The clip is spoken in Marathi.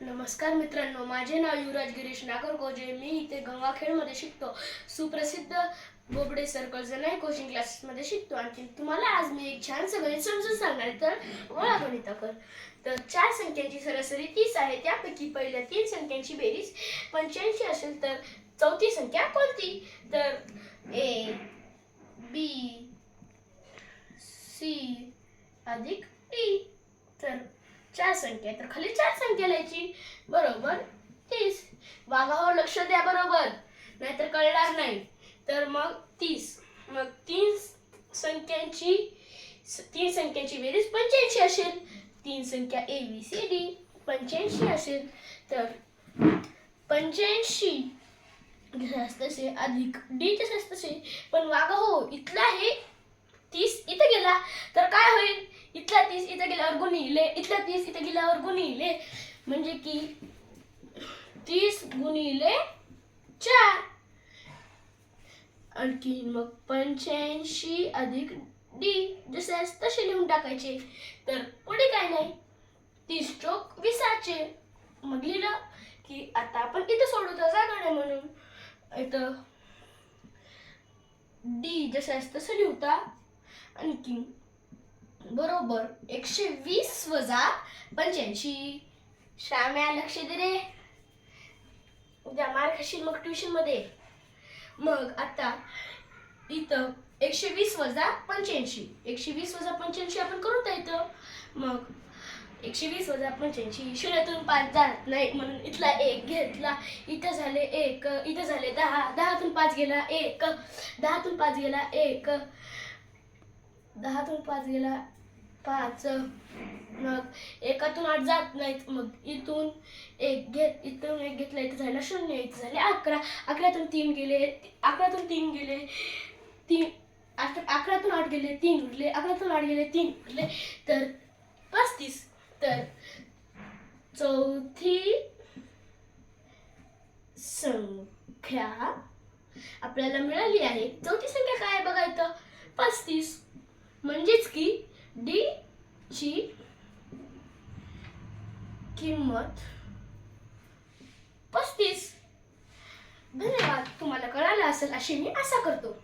नमस्कार मित्रांनो माझे नाव युवराज गिरीश नागरगोजे. मी इथे गंगाखेडमध्ये शिकतो. सुप्रसिद्ध बोबडे सर्कल जनाई कोचिंग क्लासेसमध्ये शिकतो. आणखी तुम्हाला आज मी एक छानसं गणित समजून सांगणार तर तर वळा गणिताकर तर चार संख्यांची सरासरी तीस आहे. त्यापैकी पहिल्या तीन संख्यांची बेरीज पंच्याऐंशी असेल तर चौथी संख्या कोणती? तर ए बी सी अधिक चार संख्या तर खाली चार संख्या लिहायची. बरोबर? तीस. वाघावर हो, लक्ष द्या बरोबर. नाहीतर कळणार नाही. तर मग तीस. मग तीन संख्यांची तीन संख्यांची बेरीज पंच्याऐंशी असेल. तीन संख्या ए बी सी डी पंच्याऐंशी असेल. तर पंच्याऐंशी जसं अधिक डी तसेच असतसे पण वागा हो इथला हे तीस इथं गेला तर काय होईल इथला तीस इथं गेल्यावर गुणिले इथला तीस इथं गेल्यावर गुणिले म्हणजे की तीस गुणिले चार. आणखी मग पंच्याऐंशी अधिक डी जसे तसे लिहून टाकायचे. तर पुढे काय नाही? तीस चोक विसाचे. मग लिहिलं की आता आपण इथं सोडवतो जागा नाही म्हणून. इथं डी जसं तसं लिहता आणखी बरोबर. एकशे वीस वजा पंच्याऐंशी. श्याम्या लक्ष दे रे. उद्या मार खाशील मग ट्युशनमध्ये. मग आता इथं एकशे वीस वजा पंच्याऐंशी. एकशे वीस वजा पंच्याऐंशी आपण करू इथं? मग एकशे वीस वजा पंच्याऐंशी शून्यातून पाच जात नाही म्हणून इथला एक घेतला. इथं झाले एक इथं झाले दहा. दहातून पाच गेला एक. दहातून पाच गेला एक. दहातून पाच गेला पाच मग एकातून आठ जात नाहीत. मग इथून एक घेत इथून एक घेतला इथं झाला शून्य इथं झाले अकरा. अकरातून तीन गेले अकरातून तीन गेले तीन अकरा अकरातून आठ गेले तीन उरले. अकरातून आठ गेले तीन उरले. तर पस्तीस. तर चौथी संख्या आपल्याला मिळाली आहे. चौथी संख्या काय बघायचं पस्तीस. म्हणजेच की डी ची किंमत पस्तीस. धन्यवाद. तुम्हाला कळालं असेल अशी मी आशा करतो.